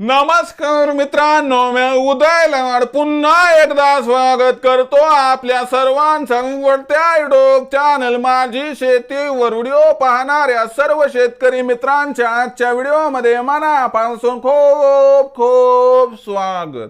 नमस्कार मित्रांनो मी उदय लवाड पुन्हा एकदा स्वागत करतो आपल्या सर्वांचा आवडत्या युट्यूब चॅनल माझी शेतीवर व्हिडिओ पाहणाऱ्या सर्व शेतकरी मित्रांच्या आजच्या व्हिडिओमध्ये मनापासून खूप खूप स्वागत.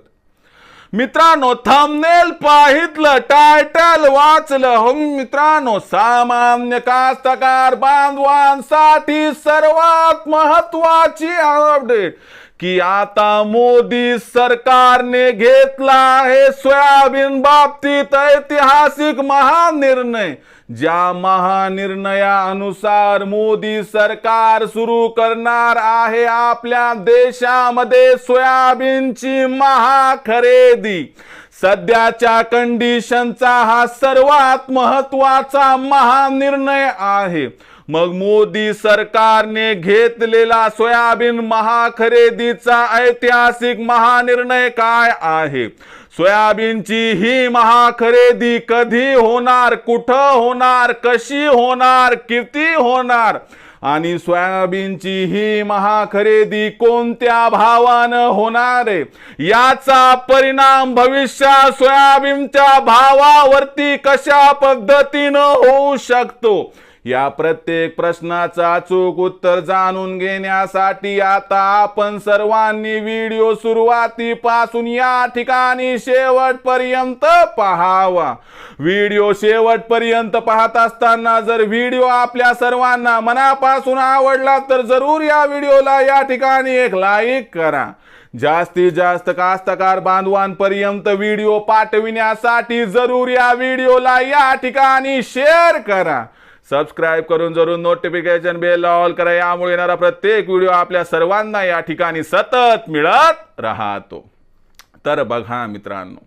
मित्रांनो थंबनेल पाहितलं टायटल वाचलं. हो मित्रांनो सामान्य कास्तकार बांधवांसाठी सर्वात महत्वाची अपडेट की आता मोदी सरकारने घेतला आहे सोयाबीन बाबतीत ऐतिहासिक महानिर्णय ज्या महानिर्णयानुसार मोदी सरकार सुरू करणार आहे आपल्या देशामध्ये सोयाबीनची महाखरेदी. सध्याच्या कंडिशनचा हा सर्वात महत्त्वाचा महानिर्णय आहे. मग मोदी सरकारने घेतलेला सोयाबीन महाखरेदीचा ऐतिहासिक महानिर्णय काय आहे? सोयाबीनची ही महाखरेदी कधी होणार कुठं होणार कशी होणार किती होणार? आणि सोयाबीनची ही महाखरेदी कोणत्या भावानं होणार आहे? याचा परिणाम भविष्यात सोयाबीनच्या भावावरती कशा पद्धतीनं होऊ शकतो? या प्रत्येक प्रश्नाचा अचूक उत्तर जाणून घेण्यासाठी आता आपण सर्वांनी व्हिडिओ सुरुवातीपासून या ठिकाणी शेवटपर्यंत पहावा. व्हिडिओ शेवटपर्यंत पाहत असताना जर व्हिडिओ आपल्या सर्वांना मनापासून आवडला तर जरूर या व्हिडिओला या ठिकाणी एक लाईक करा. जास्तीत जास्त कास्तकार बांधवांपर्यंत व्हिडिओ पाठविण्यासाठी जरूर या व्हिडिओला या ठिकाणी शेअर करा. सबस्क्राईब करून जरूर नोटिफिकेशन बेल ऑल करा. यामुळे येणारा प्रत्येक व्हिडिओ आपल्या सर्वांना या ठिकाणी सतत मिळत राहतो. तर बघा मित्रांनो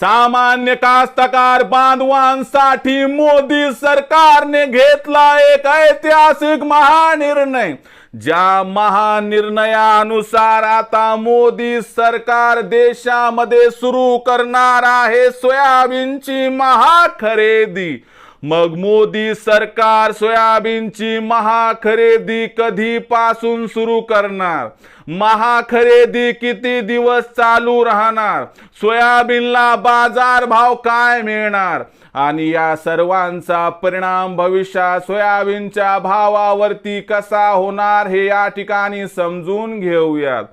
सामान्य कास्तकार बांधवांसाठी मोदी सरकारने घेतला एक ऐतिहासिक महानिर्णय. ज्या महानिर्णयानुसार आता मोदी सरकार देशामध्ये सुरू करणार आहे सोयाबीनची महाखरेदी. मग मोदी सरकार सोयाबीनची महाखरेदी कधीपासून सुरू करणार? महाखरेदी किती दिवस चालू राहणार? सोयाबीनला बाजार भाव काय मिळणार? आणि या सर्वांचा परिणाम भविष्यात सोयाबीनच्या भावावरती कसा होणार हे या ठिकाणी समजून घेऊयात.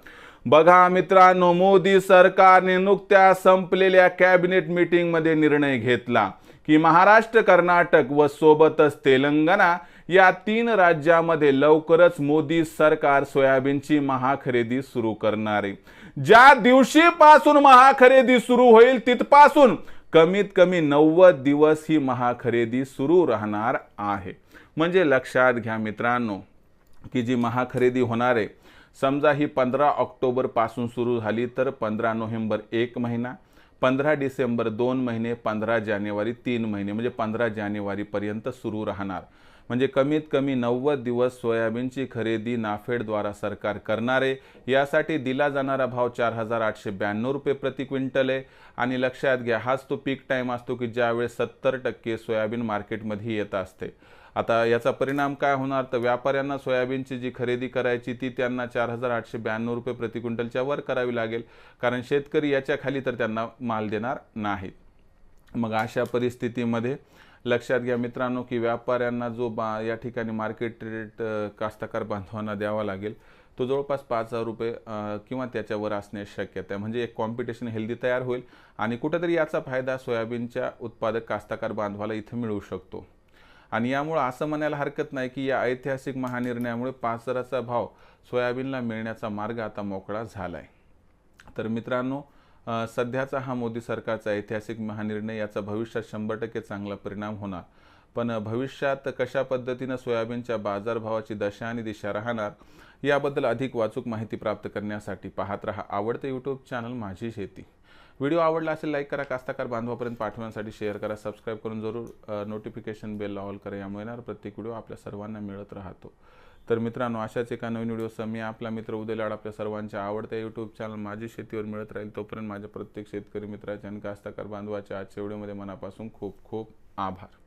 बघा मित्रांनो मोदी सरकारने नुकत्याच संपलेल्या कॅबिनेट मीटिंगमध्ये निर्णय घेतला. की महाराष्ट्र कर्नाटक व सोबतच तेलंगणा या तीन राज्यामध्ये लवकरच मोदी सरकार सोयाबीनची महाखरेदी सुरू करणार आहे. ज्या दिवशीपासून महाखरेदी सुरू होईल तिथपासून कमीत कमी नव्वद दिवस ही महाखरेदी सुरू राहणार आहे. म्हणजे लक्षात घ्या मित्रांनो की जी महाखरेदी होणार आहे समजा ही पंधरा ऑक्टोबरपासून सुरू झाली तर पंधरा नोव्हेंबर एक महिना पंधरा डिसेंबर दोन महिने पंधरा जानेवारी तीन महिने म्हणजे पंधरा जानेवारीपर्यंत सुरू राहणार. म्हणजे कमीत कमी नव्वद दिवस सोयाबीनची खरेदी नाफेडद्वारा सरकार करणार आहे. यासाठी दिला जाणारा भाव चार हजार आठशे ब्याण्णव रुपये प्रति क्विंटल आहे. आणि लक्षात घ्या हाच तो पीक टाईम असतो की ज्यावेळेस सत्तर टक्के सोयाबीन मार्केटमध्ये येत असते. आता याचा परिणाम काय होणार? तर व्यापाऱ्यांना सोयाबीनची जी खरेदी करायची ती त्यांना चार हजार आठशे ब्याण्णव रुपये प्रति क्विंटलच्या वर करावी लागेल. कारण शेतकरी याच्या खाली तर त्यांना माल देणार नाहीत. मग अशा परिस्थितीमध्ये लक्षात घ्या मित्रांनो की व्यापाऱ्यांना जो बा या ठिकाणी मार्केट रेट कास्तकार बांधवांना द्यावा लागेल तो जवळपास पाच हजार रुपये किंवा त्याच्यावर असण्याची शक्यता आहे. म्हणजे एक कॉम्पिटिशन हेल्दी तयार होईल आणि कुठंतरी याचा फायदा सोयाबीनच्या उत्पादक कास्तकार बांधवाला इथं मिळू शकतो. आणि यामुळं असं म्हणायला हरकत नाही की या ऐतिहासिक महानिर्णयामुळे पाच हजाराचा भाव सोयाबीनला मिळण्याचा मार्ग आता मोकळा झाला आहे तर मित्रांनो सध्याचा हा मोदी सरकारचा ऐतिहासिक महानिर्णय याचा भविष्यात शंभर टक्के चांगला परिणाम होणार. पण भविष्यात कशा पद्धतीनं सोयाबीनच्या बाजारभावाची दशा आणि दिशा राहणार याबद्दल अधिक वाचूक माहिती प्राप्त करण्यासाठी पाहत रहा आवडतं यूट्यूब चॅनल माझी शेती. व्हिडिओ आवडला असेल लाईक करा कास्ताकार बांधवापर्यंत पाठवण्यासाठी शेअर करा. सबस्क्राईब करून जरूर नोटिफिकेशन बेल ऑल करा. यामुळे येणार प्रत्येक व्हिडिओ आपल्या सर्वांना मिळत राहतो. तर मित्रांनो अशाच एका नवीन व्हिडिओसह मी आपला मित्र उदय लाड आपल्या सर्वांच्या आवडत्या यूट्यूब चॅनल माझी शेतीवर मिळत राहील तोपर्यंत माझ्या प्रत्येक शेतकरी मित्राच्या आणि कास्ताकार बांधवाच्या आजच्या व्हिडिओमध्ये मनापासून खूप खूप आभार.